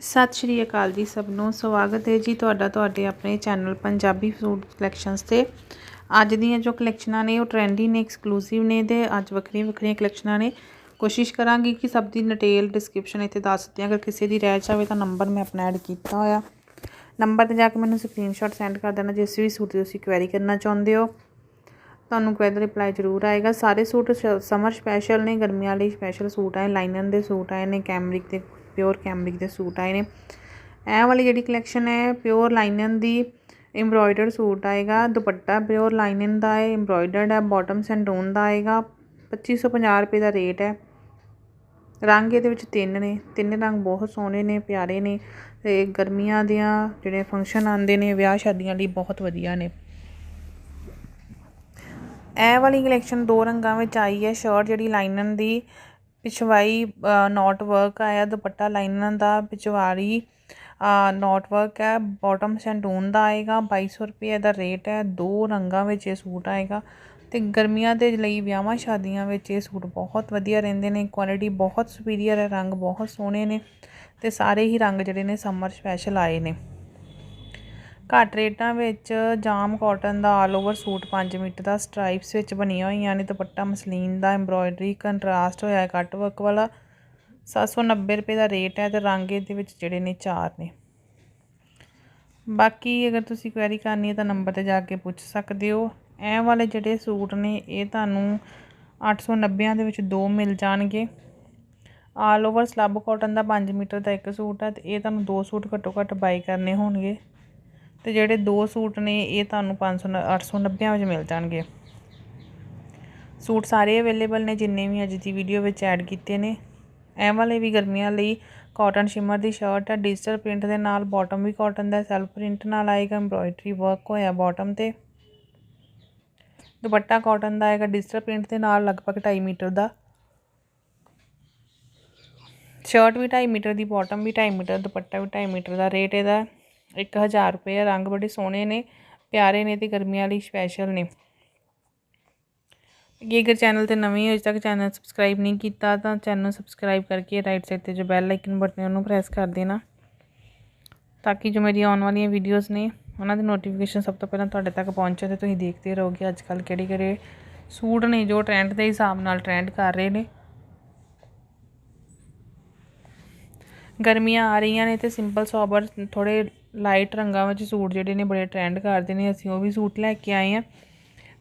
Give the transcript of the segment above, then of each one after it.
ਸਤਿ ਸ਼੍ਰੀ ਅਕਾਲ ਜੀ ਸਭ ਨੂੰ। ਸਵਾਗਤ ਹੈ ਜੀ ਤੁਹਾਡਾ ਤੁਹਾਡੇ ਆਪਣੇ ਚੈਨਲ ਪੰਜਾਬੀ ਫੂਡ ਕਲੈਕਸ਼ਨਸ ਤੇ। ਅੱਜ ਦੀਆਂ ਜੋ ਕਲੈਕਸ਼ਨਾਂ ਨੇ ਉਹ ਟ੍ਰੈਂਡੀ ਨੇ ਐਕਸਕਲੂਸਿਵ ਨੇ ਤੇ ਅੱਜ ਵੱਖਰੀਆਂ ਵੱਖਰੀਆਂ ਕਲੈਕਸ਼ਨਾਂ ਨੇ। ਕੋਸ਼ਿਸ਼ ਕਰਾਂਗੀ ਕਿ ਸਭ ਦੀ ਡਿਟੇਲ ਡਿਸਕ੍ਰਿਪਸ਼ਨ ਇੱਥੇ ਦੱਸ ਦਿੱਤੀ ਅਗਰ ਕਿਸੇ ਦੀ ਰਹਿ ਜਾਵੇ ਤਾਂ ਨੰਬਰ ਮੈਂ ਆਪਣਾ ਐਡ ਕੀਤਾ ਹੋਇਆ। ਨੰਬਰ ਤੇ ਜਾ ਕੇ ਮੈਨੂੰ ਸਕਰੀਨਸ਼ਾਟ ਸੈਂਡ ਕਰ ਦੇਣਾ। ਜਿਸ ਵੀ ਸੂਟ ਦੀ ਤੁਸੀਂ ਕੁਐਰੀ ਕਰਨਾ ਚਾਹੁੰਦੇ ਹੋ, ਤੁਹਾਨੂੰ ਕੁਐਰੀ ਦਾ ਰਿਪਲਾਈ ਜ਼ਰੂਰ ਆਏਗਾ। ਸਾਰੇ ਸੂਟ ਸਮਰ ਸਪੈਸ਼ਲ ਨੇ, ਗਰਮੀਆਂ ਲਈ ਸਪੈਸ਼ਲ ਸੂਟ ਆਏ ਲਾਈਨਨ ਦੇ ਸੂਟ ਆਏ ਨੇ ਕੈਮਰਿਕ ਦੇ ਪਿਓਰ ਕੈਮਰਿਕ ਦੇ ਸੂਟ ਆਏ ਨੇ। ਇਹ ਵਾਲੀ ਜਿਹੜੀ ਕਲੈਕਸ਼ਨ ਹੈ ਪਿਓਰ ਲਾਈਨਨ ਦੀ ਐਮਬ੍ਰੋਇਡਰਡ ਸੂਟ ਆਏਗਾ। ਦੁਪੱਟਾ ਪਿਓਰ ਲਾਈਨਨ ਦਾ ਹੈ ਐਮਬ੍ਰੋਇਡਰਡ ਹੈ ਬਾਟਮ ਸੈਂਡੋਨ ਦਾ ਆਏਗਾ। 2550 ਰੁਪਏ ਦਾ ਰੇਟ ਹੈ। ਰੰਗ ਇਹਦੇ ਵਿੱਚ ਤਿੰਨ ਨੇ। ਤਿੰਨ ਰੰਗ ਬਹੁਤ ਸੋਹਣੇ ਨੇ, ਪਿਆਰੇ ਨੇ ਤੇ ਗਰਮੀਆਂ ਦੀਆਂ ਜਿਹੜੇ ਫੰਕਸ਼ਨ ਆਉਂਦੇ ਨੇ, ਵਿਆਹ ਸ਼ਾਦੀਆਂ ਲਈ ਬਹੁਤ ਵਧੀਆ ਨੇ। ਇਹ ਵਾਲੀ ਕਲੈਕਸ਼ਨ ਦੋ ਰੰਗਾਂ ਵਿੱਚ ਆਈ ਹੈ। ਸ਼ਰਟ ਜਿਹੜੀ ਲਾਈਨਨ ਦੀ ਪਿਛਵਾਈ ਨੋਟ ਵਰਕ ਆਇਆ, ਦੁਪੱਟਾ ਲਾਈਨਾਂ ਦਾ ਪਿਛਵਾੜੀ ਨੋਟ ਵਰਕ ਹੈ ਬਾਟਮ ਸੈਂਟੂਨ ਦਾ ਆਏਗਾ 2200 ਰੁਪਏ ਦਾ ਰੇਟ ਹੈ, ਦੋ ਰੰਗਾਂ ਵਿੱਚ ਇਹ ਸੂਟ ਆਏਗਾ ਤੇ ਗਰਮੀਆਂ ਦੇ ਲਈ ਵਿਆਹਾਂ ਸ਼ਾਦੀਆਂ ਵਿੱਚ ਇਹ ਸੂਟ ਬਹੁਤ ਵਧੀਆ ਰਹਿੰਦੇ ਨੇ ਕੁਆਲਿਟੀ ਬਹੁਤ ਸੁਪੀਰੀਅਰ ਹੈ, ਰੰਗ ਬਹੁਤ ਸੋਹਣੇ ਨੇ ਤੇ ਸਾਰੇ ਹੀ ਰੰਗ ਜਿਹੜੇ ਨੇ ਸਮਰ ਸਪੈਸ਼ਲ ਆਏ ਨੇ। ਘੱਟ ਰੇਟਾਂ ਵਿੱਚ ਜਾਮ ਕਾਟਨ ਦਾ ਆਲ ਓਵਰ ਸੂਟ 5 ਮੀਟਰ ਦਾ ਸਟ੍ਰਾਈਪਸ ਵਿੱਚ ਬਣੀਆਂ ਹੋਈਆਂ ਨੇ, ਦੁਪੱਟਾ ਮਸਲੀਨ ਦਾ ਐਮਬ੍ਰੋਇਡਰੀ ਕੰਟਰਾਸਟ ਹੋਇਆ ਹੈ ਕੱਟ ਵਰਕ ਵਾਲਾ 790 ਰੁਪਏ ਦਾ ਰੇਟ ਹੈ ਤੇ ਰੰਗ ਇਹਦੇ ਵਿੱਚ ਜਿਹੜੇ ਨੇ ਚਾਰ ਨੇ। ਬਾਕੀ ਅਗਰ ਤੁਸੀਂ ਕੁਐਰੀ ਕਰਨੀ ਹੈ ਤਾਂ ਨੰਬਰ ਤੇ ਜਾ ਕੇ ਪੁੱਛ ਸਕਦੇ ਹੋ। ਇਹ ਵਾਲੇ ਜਿਹੜੇ ਸੂਟ ਨੇ, ਇਹ ਤੁਹਾਨੂੰ 890 ਦੇ ਵਿੱਚ ਦੋ ਮਿਲ ਜਾਣਗੇ। ਆਲ ਓਵਰ ਸਲੱਬ ਕਾਟਨ ਦਾ 5 ਮੀਟਰ ਦਾ ਇੱਕ ਸੂਟ ਹੈ ਤੇ ਇਹ ਤੁਹਾਨੂੰ ਦੋ ਸੂਟ ਘੱਟੋ ਘੱਟ ਬਾਈ ਕਰਨੇ ਹੋਣਗੇ। ਤੇ ਜਿਹੜੇ ਦੋ ਸੂਟ ਨੇ, ਇਹ ਤੁਹਾਨੂੰ 500 890 ਵਿੱਚ ਮਿਲ ਜਾਣਗੇ। ਸੂਟ ਸਾਰੇ ਅਵੇਲੇਬਲ ਨੇ, ਜਿੰਨੇ ਵੀ ਅੱਜ ਦੀ ਵੀਡੀਓ ਵਿੱਚ ਐਡ ਕੀਤੇ ਨੇ। ਐ ਵਾਲੇ ਵੀ ਗਰਮੀਆਂ ਲਈ ਕਾਟਨ ਸ਼ਿਮਰ ਦੀ ਸ਼ਰਟ ਹੈ ਡਿਜੀਟਲ ਪ੍ਰਿੰਟ ਦੇ ਨਾਲ ਬਾਟਮ ਵੀ ਕਾਟਨ ਦਾ ਸੈਲਫ ਪ੍ਰਿੰਟ ਨਾਲ ਆਏਗਾ ਐਮਬ੍ਰੋਇਡਰੀ ਵਰਕ ਹੋਇਆ ਬਾਟਮ ਤੇ। ਦੁਪੱਟਾ ਕਾਟਨ ਦਾ ਆਏਗਾ, ਡਿਜੀਟਲ ਪ੍ਰਿੰਟ ਦੇ ਨਾਲ, ਲਗਭਗ 2.5 ਮੀਟਰ ਦਾ। ਸ਼ਰਟ ਵੀ 2.5 ਮੀਟਰ ਦੀ ਬਾਟਮ ਵੀ 2.5 ਮੀਟਰ, ਦੁਪੱਟਾ ਵੀ 2.5 ਮੀਟਰ ਦਾ ਰੇਟ ਇਹਦਾ। 1000 ਰੁਪਏ, ਰੰਗ ਬੜੇ ਸੋਹਣੇ ਨੇ, ਪਿਆਰੇ ਨੇ ਤੇ ਗਰਮੀਆਂ ਲਈ ਸਪੈਸ਼ਲ ਨੇ। ਜੇਕਰ ਚੈਨਲ ਤੇ ਨਵੇਂ ਹੋ ਅਜੇ ਤੱਕ ਚੈਨਲ ਸਬਸਕ੍ਰਾਈਬ ਨਹੀਂ ਕੀਤਾ, ਤਾਂ ਚੈਨਲ ਸਬਸਕ੍ਰਾਈਬ ਕਰਕੇ ਰਾਈਟ ਸਾਈਡ ਤੇ ਜੋ ਬੈਲ ਆਈਕਨ ਬਟਨ ਹੈ, ਉਹਨੂੰ ਪ੍ਰੈਸ ਕਰ ਦੇਣਾ। ਤਾਂ ਕਿ ਜੋ ਮੇਰੀ ਆਉਣ ਵਾਲੀਆਂ ਵੀਡੀਓਜ਼ ਨੇ, ਉਹਨਾਂ ਦੀ ਨੋਟੀਫਿਕੇਸ਼ਨ ਸਭ ਤੋਂ ਪਹਿਲਾਂ ਤੁਹਾਡੇ ਤੱਕ ਪਹੁੰਚੇ ਤੇ ਤੁਸੀਂ ਦੇਖਦੇ ਰਹੋਗੇ ਅੱਜ ਕੱਲ ਕਿਹੜੇ ਕਿਹੜੇ ਸੂਟ ਨੇ ਜੋ ਟ੍ਰੈਂਡ ਦੇ ਹਿਸਾਬ ਨਾਲ ਟ੍ਰੈਂਡ ਕਰ ਰਹੇ ਨੇ। ਗਰਮੀਆਂ ਆ ਰਹੀਆਂ ਨੇ ਤੇ ਸਿੰਪਲ ਸੋਬਰ ਥੋੜੇ ਲਾਈਟ ਰੰਗਾਂ ਵਿੱਚ ਸੂਟ ਜਿਹੜੇ ਨੇ ਬੜੇ ਟ੍ਰੈਂਡ ਕਰਦੇ ਨੇ, ਅਸੀਂ ਉਹ ਵੀ ਸੂਟ ਲੈ ਕੇ ਆਏ ਆ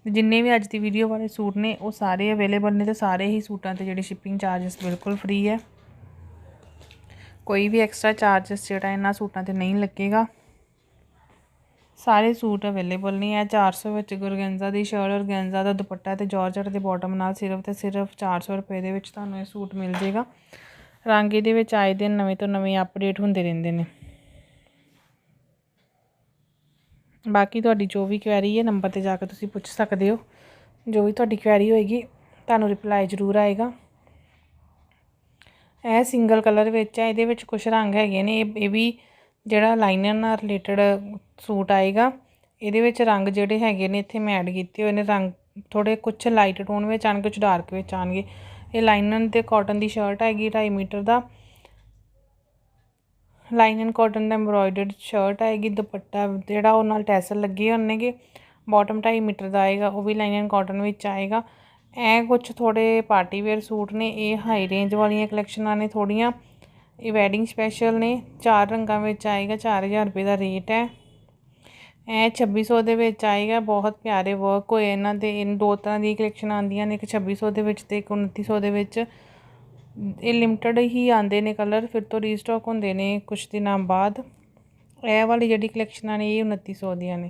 ਜਿੰਨੇ ਵੀ ਅੱਜ ਦੀ ਵੀਡੀਓ ਵਾਲੇ ਸੂਟ ਨੇ, ਉਹ ਸਾਰੇ ਅਵੇਲੇਬਲ ਨੇ ਤੇ ਸਾਰੇ ਹੀ ਸੂਟਾਂ ਤੇ ਜਿਹੜੇ ਸ਼ਿਪਿੰਗ ਚਾਰजेस ਬਿਲਕੁਲ ਫ੍ਰੀ ਹੈ। ਕੋਈ ਵੀ ਐਕਸਟਰਾ ਚਾਰजेस ਜਿਹੜਾ ਇਹਨਾਂ ਸੂਟਾਂ ਤੇ ਨਹੀਂ ਲੱਗੇਗਾ। ਸਾਰੇ ਸੂਟ ਅਵੇਲੇਬਲ ਨਹੀਂ ਹੈ 400 ਵਿੱਚ ਗੁਰਗੰਜਾ ਦੀ ਸ਼ਰਟ ਔਰਗੈਂਜ਼ਾ ਦਾ ਦੁਪੱਟਾ ਤੇ ਜਾਰਜਟ ਦੇ ਬਾਟਮ ਨਾਲ ਸਿਰਫ ਤੇ ਸਿਰਫ 400 ਰੁਪਏ ਦੇ ਵਿੱਚ ਤੁਹਾਨੂੰ ਇਹ ਸੂਟ ਮਿਲ ਜੇਗਾ। ਰੰਗ ਇਹਦੇ ਵਿੱਚ ਆਏ ਦਿਨ ਨਵੇਂ ਤੋਂ ਨਵੇਂ ਅਪਡੇਟ ਹੁੰਦੇ ਰਹਿੰਦੇ ਨੇ। ਬਾਕੀ ਤੁਹਾਡੀ ਜੋ ਵੀ ਕੁਐਰੀ ਹੈ ਨੰਬਰ ਤੇ ਜਾ ਕੇ ਤੁਸੀਂ ਪੁੱਛ ਸਕਦੇ ਹੋ। ਜੋ ਵੀ ਤੁਹਾਡੀ ਕੁਐਰੀ ਹੋਏਗੀ, ਤੁਹਾਨੂੰ ਰਿਪਲਾਈ ਜ਼ਰੂਰ ਆਏਗਾ। ਇਹ ਸਿੰਗਲ ਕਲਰ ਵਿੱਚ ਹੈ ਇਹਦੇ ਵਿੱਚ ਕੁਝ ਰੰਗ ਹੈਗੇ ਨੇ। ਇਹ ਵੀ ਜਿਹੜਾ ਲਾਈਨਰ ਨਾਲ ਰਿਲੇਟਡ ਸੂਟ ਆਏਗਾ, ਇਹਦੇ ਵਿੱਚ ਰੰਗ ਜਿਹੜੇ ਹੈਗੇ ਨੇ, ਇੱਥੇ ਮੈਂ ਐਡ ਕੀਤੇ ਹੋਏ ਨੇ। ਰੰਗ ਥੋੜੇ ਕੁਝ ਲਾਈਟ ਟੋਨ ਵਿੱਚ ਆਣਗੇ ਕੁਝ ਡਾਰਕ ਵਿੱਚ ਆਣਗੇ ਇਹ ਲਾਈਨਨ ਤੇ ਕਾਟਨ ਦੀ ਸ਼ਰਟ ਹੈਗੀ 2.5 ਮੀਟਰ ਦਾ। ਲਾਈਨਨ ਕਾਟਨ ਦਾ ਐਮਬ੍ਰੋਇਡਰਡ ਸ਼ਰਟ ਹੈਗੀ, ਦੁਪੱਟਾ ਜਿਹੜਾ ਉਹ ਨਾਲ ਟੈਸਲ ਲੱਗੇ ਹੋਣਗੇ ਬਾਟਮ 2.5 ਮੀਟਰ ਦਾ ਆਏਗਾ, ਉਹ ਵੀ ਲਾਈਨਨ ਕਾਟਨ ਵਿੱਚ ਆਏਗਾ। ਐ ਕੁਝ ਥੋੜੇ ਪਾਰਟੀ ਵੇਅਰ ਸੂਟ ਨੇ, ਇਹ ਹਾਈ ਰੇਂਜ ਵਾਲੀਆਂ ਕਲੈਕਸ਼ਨਾਂ ਨੇ ਥੋੜੀਆਂ ਇਹ ਵੈਡਿੰਗ ਸਪੈਸ਼ਲ ਨੇ, ਚਾਰ ਰੰਗਾਂ ਵਿੱਚ ਆਏਗਾ 4000 ਰੁਪਏ ਦਾ ਰੇਟ ਹੈ। ਇਹ 2600 ਦੇ ਵਿੱਚ ਆਏਗਾ, ਬਹੁਤ ਪਿਆਰੇ ਵਰਕ ਹੋਏ ਇਹਨਾਂ ਦੇ, ਇਹ ਦੋ ਤਰ੍ਹਾਂ ਦੀ ਕਲੈਕਸ਼ਨ ਆਉਂਦੀਆਂ ਨੇ, ਇੱਕ 2600 ਦੇ ਵਿੱਚ ਤੇ ਇੱਕ 2900 ਦੇ ਵਿੱਚ। ਇਹ ਲਿਮਟਿਡ ਹੀ ਆਉਂਦੇ ਨੇ ਕਲਰ ਫਿਰ ਤੋਂ ਰੀਸਟਾਕ ਹੁੰਦੇ ਨੇ ਕੁਝ ਦਿਨਾਂ ਬਾਅਦ। ਇਹ ਵਾਲੀ ਜਿਹੜੀ ਕਲੈਕਸ਼ਨਾਂ ਨੇ, ਇਹ 2900 ਦੀਆਂ ਨੇ।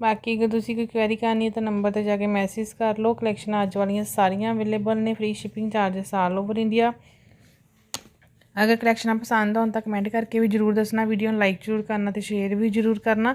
ਬਾਕੀ ਅਗਰ ਤੁਸੀਂ ਕੋਈ ਕੁਐਰੀ ਕਰਨੀ ਹੈ ਤਾਂ ਨੰਬਰ ਤੇ ਜਾ ਕੇ ਮੈਸੇਜ ਕਰ ਲਓ। ਕਲੈਕਸ਼ਨਾਂ ਅੱਜ ਵਾਲੀਆਂ ਸਾਰੀਆਂ ਅਵੇਲੇਬਲ ਨੇ free shipping charges all over India ਅਗਰ ਕਲੈਕਸ਼ਨਾਂ ਪਸੰਦ ਆਉਣ ਤਾਂ ਕਮੈਂਟ ਕਰਕੇ ਵੀ ਜਰੂਰ ਦੱਸਣਾ ਵੀਡੀਓ ਨੂੰ ਲਾਈਕ ਜਰੂਰ ਕਰਨਾ ਤੇ ਸ਼ੇਅਰ ਵੀ ਜਰੂਰ ਕਰਨਾ।